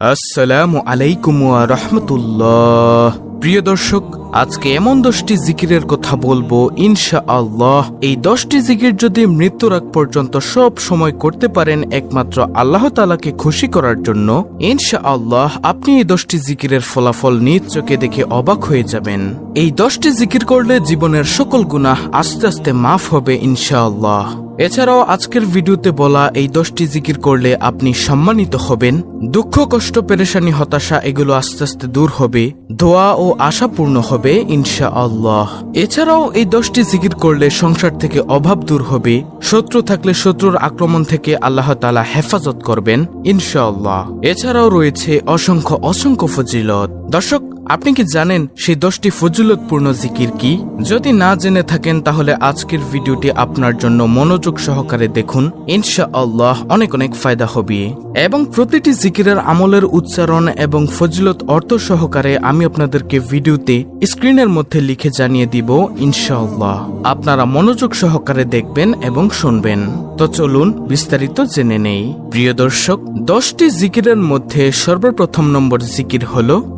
আসসালামু আলাইকুম রহমতুল্লাহ। প্রিয় দর্শক আজকে এমন দশটি জিকিরের কথা বলব ইনশা আল্লাহ এই দশটি জিকির যদি মৃত্যুর আগ পর্যন্ত সব সময় করতে পারেন একমাত্র আল্লাহ তালাকে খুশি করার জন্য ইনশা আল্লাহ আপনি এই দশটি জিকিরের ফলাফল নিজ চোখে দেখে অবাক হয়ে যাবেন। এই দশটি জিকির করলে জীবনের সকল গুনাহ আস্তে আস্তে মাফ হবে ইনশা আল্লাহ এছাড়াও আজকের ভিডিওতে বলা এই দশটি জিকির করলে আপনি সম্মানিত হবেন, দুঃখ, কষ্ট, পেরেশানি, হতাশা এগুলো আস্তে আস্তে দূর হবে, দোয়া ও আশা পূর্ণ হবে ইনশা আল্লাহ এছাড়াও এই দশটি জিকির করলে সংসার থেকে অভাব দূর হবে, শত্রু থাকলে শত্রুর আক্রমণ থেকে আল্লাহ তালা হেফাজত করবেন ইনশাআল্লাহ। এছাড়াও রয়েছে অসংখ্য অসংখ্য ফজিলত। দর্শক আপনি কি জানেন সেই দশটি ফজিলতপূর্ণ জিকির কি? যদি না জেনে থাকেন, তাহলে আজকের ভিডিওটি আপনার জন্য মনোযোগ সহকারে দেখুন। ইনশা আল্লাহ অনেক অনেক ফায়দা হবে। এবং প্রতিটি জিকিরের আমলের উচ্চারণ এবং ফজিলত অর্থ সহকারে আমি আপনাদেরকে ভিডিওতে স্ক্রিনের মধ্যে লিখে জানিয়ে দিব, ইনশাআল্লাহ। আপনারা মনোযোগ সহকারে দেখবেন এবং শুনবেন। তো চলুন বিস্তারিত জেনে নেই। প্রিয় দর্শক, দশটি জিকিরের মধ্যে সর্বপ্রথম নম্বর জিকির হলো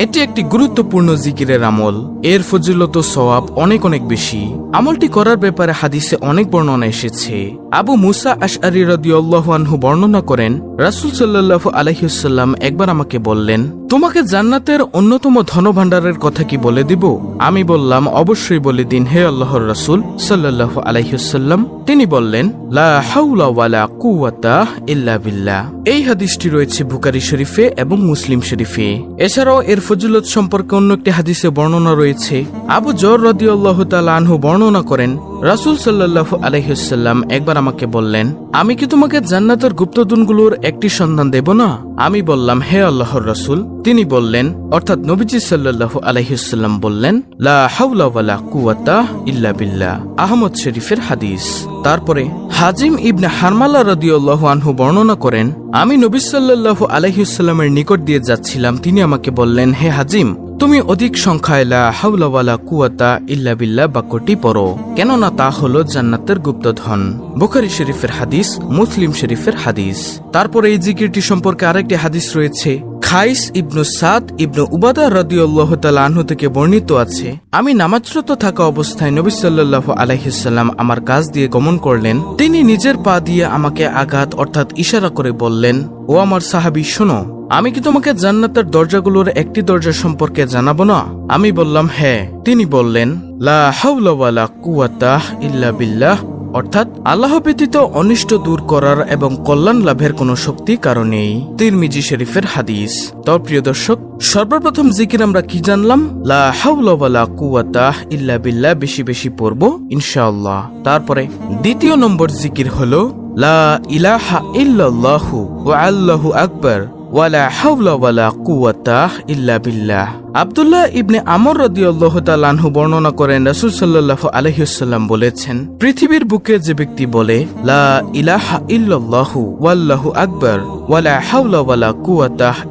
এটি একটি গুরুত্বপূর্ণ জিকিরের আমল। এর ফজিলত সওয়াব অনেক অনেক বেশি। আমলটি করার ব্যাপারে হাদিসে অনেক বর্ণনা এসেছে। আবু মুসা আশআরি আনহু বর্ণনা করেন, রাসূল সাল্লাল্লাহু আলাইহি একবার আমাকে বললেন, তোমাকে জান্নাতের অন্যতম ধনভাণ্ডারের কথা কি বলে দিব? আমি বললাম, অবশ্যই বলে দিন, হে আল্লাহর রাসূল সাল্লাল্লাহু আলাইহি তিনি বললেন, লা এই হাদিসটি রয়েছে বুকারি শরীফে এবং মুসলিম শরীফে। এছাড়াও এর ফজিলত সম্পর্কে অন্য একটি হাদিসে বর্ণনা রয়েছে। আবু জর রদি আনহু বর্ণনা করেন, রাসুল সাল্লাহ আলহিসাল্লাম একবার আমাকে বললেন, আমি কি তোমাকে জান্নাতের গুপ্তদুনগুলোর একটি সন্ধান দেব না? আমি বললাম, হে আল্লাহর রসুল। তিনি বললেন, অর্থাৎ নবীজি সাল্লাহ আলহিসাল্লাম বললেন, লা ইল্লা বিল্লাহ। আহমদ শরীফের হাদিস। তারপরে হাজিম ইবনে হারমালা রদিউল্লাহ আনহু বর্ণনা করেন, আমি নবী সাল্লু আলহিউসাল্লামের নিকট দিয়ে যাচ্ছিলাম। তিনি আমাকে বললেন, হে হাজিম তুমি অধিক সংখ্যায় লা হাউলাওয়ালা কুয়াতা ইল্লা বিল্লা বাক্যটি পড়ো। কেননা তা হল জান্নাতের গুপ্তধন। বুখারি শরীফের হাদিস, মুসলিম শরীফের হাদিস। তারপরে এই জিকিরটি সম্পর্কে আরেকটি হাদিস রয়েছে খাইস ইবনু সাদ ইবনু উবাদা রাদিউল্লাহ আনহু থেকে বর্ণিত আছে, আমি নামাজরত থাকা অবস্থায় নবী সাল্লাহ আলাইহিসাল্লাম আমার কাজ দিয়ে গমন করলেন। তিনি নিজের পা দিয়ে আমাকে আঘাত অর্থাৎ ইশারা করে বললেন, ও আমার সাহাবি, শোনো, আমি কি তোমাকে জান্নাতের দরজাগুলোর একটি দরজা সম্পর্কে জানাব না? আমি বললাম হ্যাঁ। তিনি বললেন, লা হাওলা ওয়ালা কুওয়াতা ইল্লা বিল্লাহ। অর্থাৎ আল্লাহ ব্যতীত অনিষ্ট দূর করার এবং কল্যাণ লাভের কোনো শক্তি কারণেই তিরমিজি শরীফের হাদিস। তো প্রিয় দর্শক, সর্বপ্রথম জিকির আমরা কি জানলাম? লা হাওলা ইল্লা বিল্লাহ। বেশি বেশি পড়ব, ইনশাআল্লাহ। তারপরে দ্বিতীয় নম্বর জিকির হলো, লা ইলাহা ইল্লাল্লাহু ওয়া আল্লাহু আকবার। ওয়ালা হাওলা ওয়ালা ইল্লা বিল্লাহ। আব্দুল্লাহ ইবনে বর্ণনা করেন বলেছেন, পৃথিবীর বুকে যে ব্যক্তি বলে, লা ইলাহা ইল্লাল্লাহু ওয়াল্লাহু ওয়ালা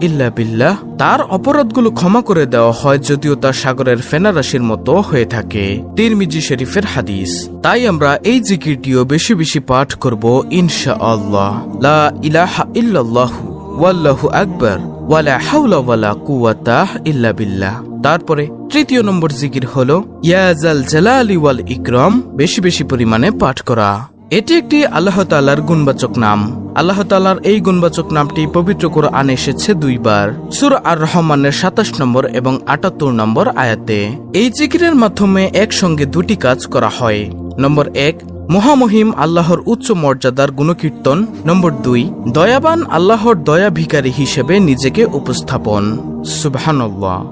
ইল্লা বিল্লাহ, তার অপরাধগুলো ক্ষমা করে দেওয়া হয় যদিও তা সাগরের ফেনা রাশির মতো হয়ে থাকে। তিরমিজি শরীফের হাদিস, তাই আমরা এই জিকিরটিও বেশি বেশি পাঠ করব ইনশাআল্লাহ। লা ইলাহা ইল্লাল্লাহু ওয়াল্লাহু আকবার, ওয়ালা হাওলা ওয়ালা ইল্লা বিল্লাহ। তারপরে তৃতীয় নম্বর জিকির হলো ইয়াজাল জালালি ওয়াল ইকরাম, বেশি বেশি পরিমাণে পাঠ করা। এটি একটি আল্লাহ তালার গুণবাচক নাম। আল্লাহ তালার এই গুণবাচক নামটি পবিত্র কোরআন এসেছে দুইবার। সুর আর রহমানের সাতাশ নম্বর এবং আটাত্তর নম্বর আয়াতে। এই জিকিরের মাধ্যমে একসঙ্গে দুটি কাজ করা হয়। নম্বর এক মহামহিম আল্লাহর উচ্চ মর্যাদার গুণকীর্তন নম্বর দুই, দয়াবান আল্লাহর দয়া ভিকারী হিসেবে নিজেকে উপস্থাপন।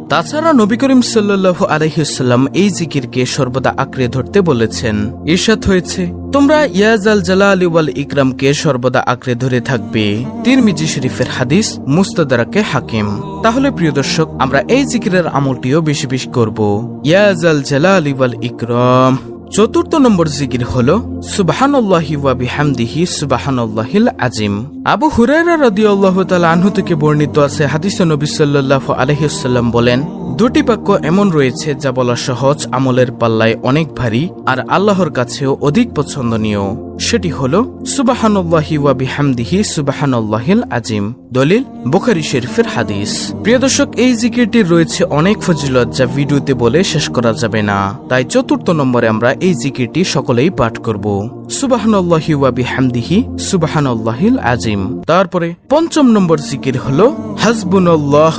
তাছাড়া নবী করিম সাল্লাল্লাহু আলাইহিসাল্লাম এই জিকিরকে সর্বদা আঁকড়ে ধরতে বলেছেন। ঈর্ষাদ হয়েছে, তোমরা ইয়াজ ইয়াজাল জালাল ওয়াল ইকরামকে সর্বদা আঁকড়ে ধরে থাকবে। তিরমিজি শরীফের হাদিস মুস্তাদারাকে হাকিম। তাহলে প্রিয় দর্শক, আমরা এই জিকিরের আমলটিও বেশি বেশি করব। ইয়াজাল জালাল ওয়াল ইকরাম। চতুর্থ নম্বর জিকির হল, সুবাহানল্লাহি ওয়া বিহামদিহি সুবাহান্লাহিল আজিম আবু হুরাইরা রদি আল্লাহ আনহু থেকে বর্ণিত আছে হাদিস নবী সাল্লাহ আলহিসাল্লাম বলেন, দুটি বাক্য এমন রয়েছে যা বলা সহজ, আমলের পাল্লায় অনেক ভারী আর আল্লাহর কাছেও অধিক পছন্দনীয়। সেটি হল, সুবাহানুল্লাহি ওয়া বিহামদিহি সুবাহানুল্লাহিল আজিম দলিল, বুখারি শরীফের হাদিস। প্রিয় দর্শক, এই জিকিরটির রয়েছে অনেক ফজিলত যা ভিডিওতে বলে শেষ করা যাবে না। তাই চতুর্থ নম্বরে আমরা এই জিকিরটি সকলেই পাঠ করব। সুবাহানুল্লাহি ওয়া বিহামদিহি সুবাহানুল্লাহিল আজিম তারপরে পঞ্চম নম্বর জিকির হল, হাসবুনাল্লাহ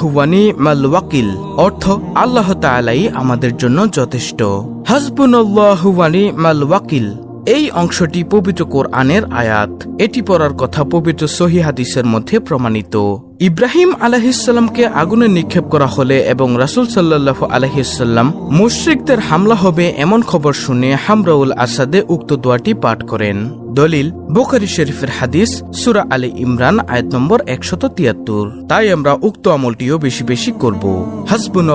মাল ওয়াকিল। অর্থ, আল্লাহ তাআলাই আমাদের জন্য যথেষ্ট। হাসবুনাল্লাহ ওয়ানি মাল ওয়াকিল। এই অংশটি পবিত্র কোরআনের আয়াত। এটি পড়ার কথা পবিত্র সহি হাদিসের মধ্যে প্রমাণিত। ইব্রাহিম আলাহিসাল্লামকে আগুনে নিক্ষেপ করা হলে এবং রাসুল সাল্লাহ আলহিসাল্লাম মুশ্রিকদের হামলা হবে এমন খবর শুনে হামরাউল আসাদে উক্ত দোয়াটি পাঠ করেন। দলিল, বোখারি শরীফের হাদিস, সুরা আলী ইমরান, আয়াত নম্বর একশত তিয়াত্তর। তাই আমরা উক্ত আমলটিও বেশি বেশি করব। হাসবুন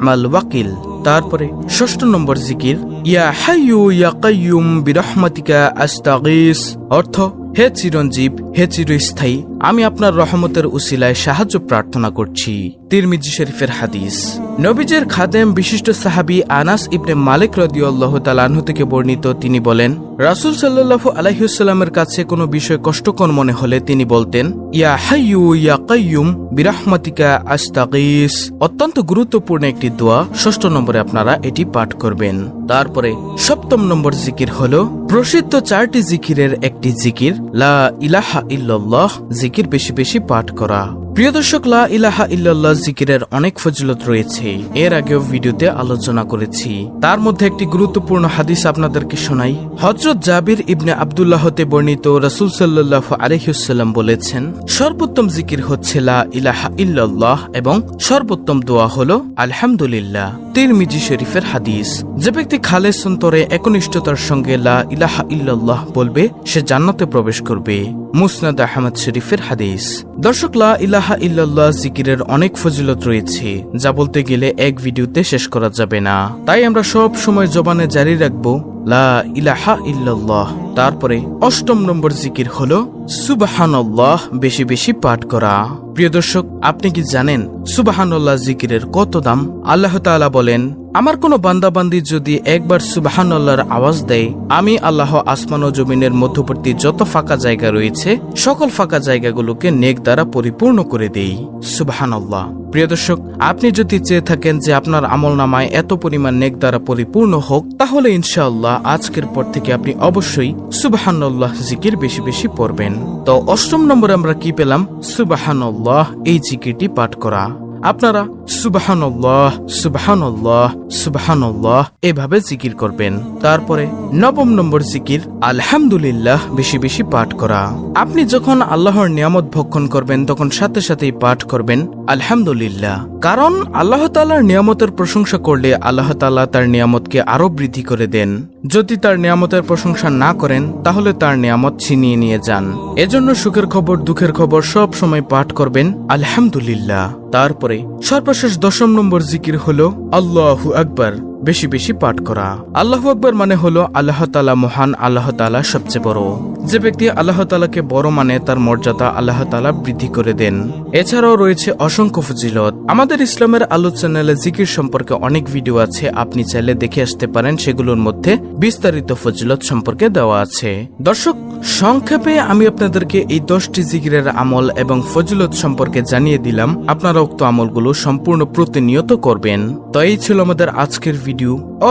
মাল ওয়াকিল। তারপরে ষষ্ঠ নম্বর জিকির ইয়া হাইয়ু ইয়া কাইয়ুম বিরহমাতিকা আস্তাগিস। অর্থ হে চিরঞ্জীব হে চিরস্থায়ী। আমি আপনার রহমতের উসিলায় সাহায্য প্রার্থনা করছি। তিরমিজি শরীফের হাদিস। নবীজের খাদেম বিশিষ্ট সাহাবী আনাস ইবনে মালিক রদিউল্লাহ তালাহু থেকে বর্ণিত, তিনি বলেন, রাসুল সাল্লাল্লাহু আলাইহুসাল্লামের কাছে কোনো বিষয় কষ্টকর মনে হলে তিনি বলতেন, ইয়া হাইয়ু ইয়া কাইয়ুম বিরাহমাতিকা আস্তাগিস। অত্যন্ত গুরুত্বপূর্ণ একটি দোয়া, ষষ্ঠ নম্বরে আপনারা এটি পাঠ করবেন। তারপরে সপ্তম নম্বর জিকির হল, প্রসিদ্ধ চারটি জিকিরের একটি জিকির, লা ইলাহা ইল্লাল্লাহ জিকির। বেশি বেশি পাঠ করা। প্রিয় দর্শক, লা ইলাহা ইল্লাল্লাহ জিকিরের অনেক ফজিলত রয়েছে। এর আগেও ভিডিওতে আলোচনা করেছি। তার মধ্যে একটি গুরুত্বপূর্ণ হাদিস আপনাদেরকে শোনাই। হজরত জাবির ইবনে আবদুল্লাহতে বর্ণিত রাসুল সাল্লাহ আলহিউসাল্লাম বলেছেন, সর্বোত্তম জিকির হচ্ছে লা ইলাহা ইল্লাল্লাহ এবং সর্বোত্তম দোয়া হলো আলহামদুলিল্লাহ। তিরমিজি শরীফের হাদিস। যে ব্যক্তি খালেস অন্তরে একনিষ্ঠতার সঙ্গে লা ইলাহা ইল্লাল্লাহ বলবে, সে জান্নাতে প্রবেশ করবে। মুসনাদ আহমদ শরীফের হাদিস। দর্শক, লা ইলাহা ইল্লাল্লাহ জিকিরের অনেক ফজিলত রয়েছে, যা বলতে গেলে এক ভিডিওতে শেষ করা যাবে না। তাই আমরা সব সময় জবানে জারি রাখব, লা ইলাহা ইল্লাল্লাহ। তারপরে অষ্টম নম্বর জিকির হলো সুবাহানল্লাহ বেশি বেশি পাঠ করা। প্রিয় দর্শক, আপনি কি জানেন সুবাহানল্লাহ জিকিরের কত দাম? আল্লাহ তাআলা বলেন, আমার কোনো বান্দাবান্দি যদি একবার সুবাহানল্লাহর আওয়াজ দেয়, আমি আল্লাহ আসমান ও জমিনের মধ্যবর্তী যত ফাঁকা জায়গা রয়েছে, সকল ফাঁকা জায়গাগুলোকে নেক দ্বারা পরিপূর্ণ করে দেই। সুবাহানল্লাহ। প্রিয় দর্শক, আপনি যদি চেয়ে থাকেন যে আপনার আমল নামায় এত পরিমাণ নেক দ্বারা পরিপূর্ণ হোক, তাহলে ইনশাআল্লাহ আজকের পর থেকে আপনি অবশ্যই সুবাহান্লাহ জিকির বেশি বেশি পড়বেন। তো অষ্টম নম্বরে আমরা কি পেলাম? সুবাহান্লাহ এই জিকিরটি পাঠ করা। আপনারা সুবাহান্লাহ সুবাহান্লাহ সুবাহান্লাহ এভাবে জিকির করবেন। তারপরে নবম নম্বর জিকির, আলহামদুলিল্লাহ বেশি বেশি পাঠ করা। আপনি যখন আল্লাহর নিয়ামত ভক্ষণ করবেন, তখন সাথে সাথেই পাঠ করবেন, আলহামদুলিল্লাহ। কারণ আল্লাহ তালার নিয়ামতের প্রশংসা করলে আল্লাহ তালা তার নিয়ামতকে আরও বৃদ্ধি করে দেন। যদি তার নিয়ামতের প্রশংসা না করেন, তাহলে তার নিয়ামত ছিনিয়ে নিয়ে যান। এজন্য সুখের খবর, দুঃখের খবর সব সময় পাঠ করবেন, আলহামদুলিল্লাহ। তারপরে সর্বশেষ দশম নম্বর জিকির হল আল্লাহু আকবার। বেশি বেশি পাঠ করা। আল্লাহ আকবর মানে হলো আল্লাহ তালা মহান, আল্লাহ তালা সবচেয়ে বড়। যে ব্যক্তি আল্লাহ তালাকে বড় মানে তার মর্যাদা আল্লাহ তালা বৃদ্ধি করে দেন। এছাড়াও রয়েছে অসংখ্য ফজিলত। আমাদের ইসলামের আলো চ্যানেলে জিকির সম্পর্কে অনেক ভিডিও আছে, আপনি চাইলে দেখে আসতে পারেন, সেগুলোর মধ্যে বিস্তারিত ফজিলত সম্পর্কে দেওয়া আছে। দর্শক, সংক্ষেপে আমি আপনাদেরকে এই দশটি জিকিরের আমল এবং ফজিলত সম্পর্কে জানিয়ে দিলাম। আপনারা উক্ত আমলগুলো সম্পূর্ণ প্রতিনিয়ত করবেন। তো এই ছিল আমাদের আজকের ভিডিও।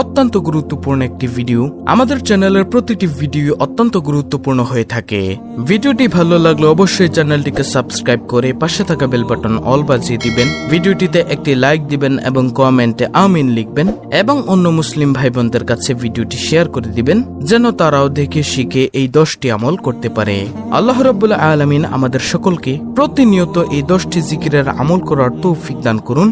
অত্যন্ত গুরুত্বপূর্ণ একটি ভিডিও আমাদের চ্যানেলের প্রতিটি ভিডিও অত্যন্ত গুরুত্বপূর্ণ হয়ে থাকে। ভিডিওটি ভালো লাগলে অবশ্যই চ্যানেলটিকে সাবস্ক্রাইব করে পাশে থাকা বেল বাটন অল বাজিয়ে দিবেন। ভিডিওটিতে একটি লাইক দিবেন এবং কমেন্টে আমিন লিখবেন এবং অন্য মুসলিম ভাই বোনদের কাছে ভিডিওটি শেয়ার করে দিবেন, যেন তারাও দেখে, শিখে এই দশটি আমল করতে পারে। আল্লাহ রব্বুল্লাহ আলমিন আমাদের সকলকে প্রতিনিয়ত এই দশটি জিকিরের আমল করার তৌফিক দান করুন।